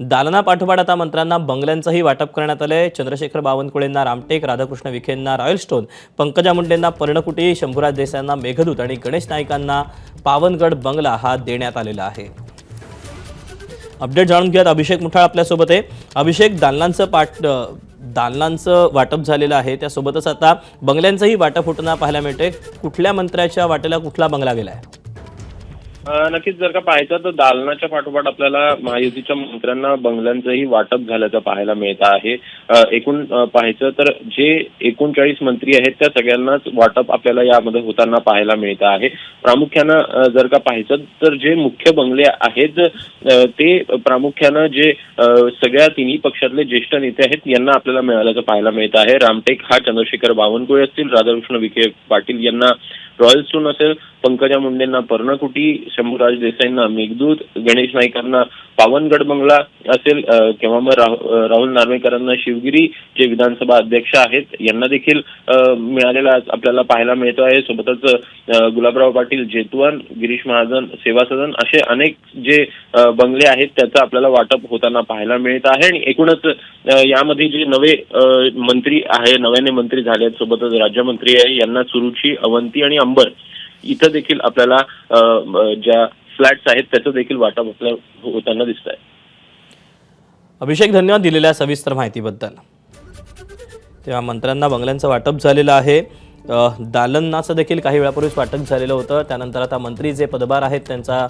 दालना पाठोपाठ आता मंत्र्यांना बंगल्यांचंही वाटप करण्यात आलंय. चंद्रशेखर बावनकुळेंना रामटेक राधाकृष्ण विखेंना रॉयल स्टोन पंकजा मुंडेंना पर्णकुटी शंभूराज देसायांना मेघदूत आणि गणेश नाईकांना पावनगड बंगला हा देण्यात आलेला आहे. अपडेट जाणून घेऊयात. अभिषेक मुठाळ आपल्यासोबत आहे. अभिषेक दालनांचं पाठ दालनांचं वाटप झालेलं आहे. त्यासोबतच आता बंगल्यांचंही वाटप होताना पाहायला मिळते कुठल्या मंत्र्याच्या वाटेला कुठला बंगला गेलाय? आहे नक्कीच जर का पाहायचं तर दालनाच्या पाठोपाठ आपल्याला महायुतीच्या मंत्र्यांना बंगल्यांचंही वाटप झाल्याचं पाहायला मिळत आहे. एकूण पाहायचं तर जे एकोणचाळीस मंत्री आहेत त्या सगळ्यांनाच वाटप आपल्याला यामध्ये होताना पाहायला मिळत आहे. प्रामुख्यानं जर का पाहायचं तर जे मुख्य बंगले आहेत ते प्रामुख्यानं जे सगळ्या तिन्ही पक्षातले ज्येष्ठ नेते आहेत यांना आपल्याला मिळाल्याचं पाहायला मिळत आहे. रामटेक हा चंद्रशेखर बावनकुळे असतील राधाकृष्ण विखे पाटील यांना रॉयल स्टोन असेल पंकजा मुंडेंना पर्णकुटी शंभूराज देसाईंना मेघदूत गणेश नाईकांना पावनगड बंगला असेल किंवा मग राहुल नार्वेकरांना शिवगिरी जे विधानसभा अध्यक्ष आहेत यांना देखील मिळालेला आपल्याला पाहायला मिळतो आहे. सोबतच गुलाबराव पाटील जेतवन गिरीश महाजन सेवा सदन असे अनेक जे बंगले आहेत त्याचं आपल्याला वाटप होताना पाहायला मिळत आहे. आणि एकूणच यामध्ये जे नवे मंत्री आहे नव्याने मंत्री झाले आहेत सोबतच राज्यमंत्री आहे यांना सुरुची अवंती आणि अंबर इथं देखील आपल्याला ज्या फ्लॅट्स आहेत त्याचं देखील वाटप आपल्याला होताना दिसत आहे अभिषेक धन्यवाद दिलेल्या सविस्तर माहितीबद्दल. तेव्हा मंत्र्यांना बंगल्यांचं वाटप झालेलं आहे. दालनाचं देखील काही वेळापूर्वीच वाटप झालेलं होतं. त्यानंतर आता मंत्री जे पदभार आहेत त्यांचा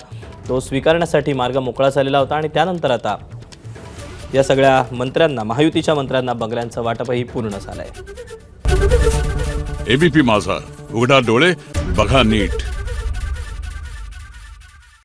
तो स्वीकारण्यासाठी मार्ग मोकळा झालेला होता. आणि त्यानंतर आता या सगळ्या मंत्र्यांना महायुतीच्या मंत्र्यांना बंगल्यांचं वाटपही पूर्ण झालं आहे एबीपी माझा. उघडा डोळे बघा नीट.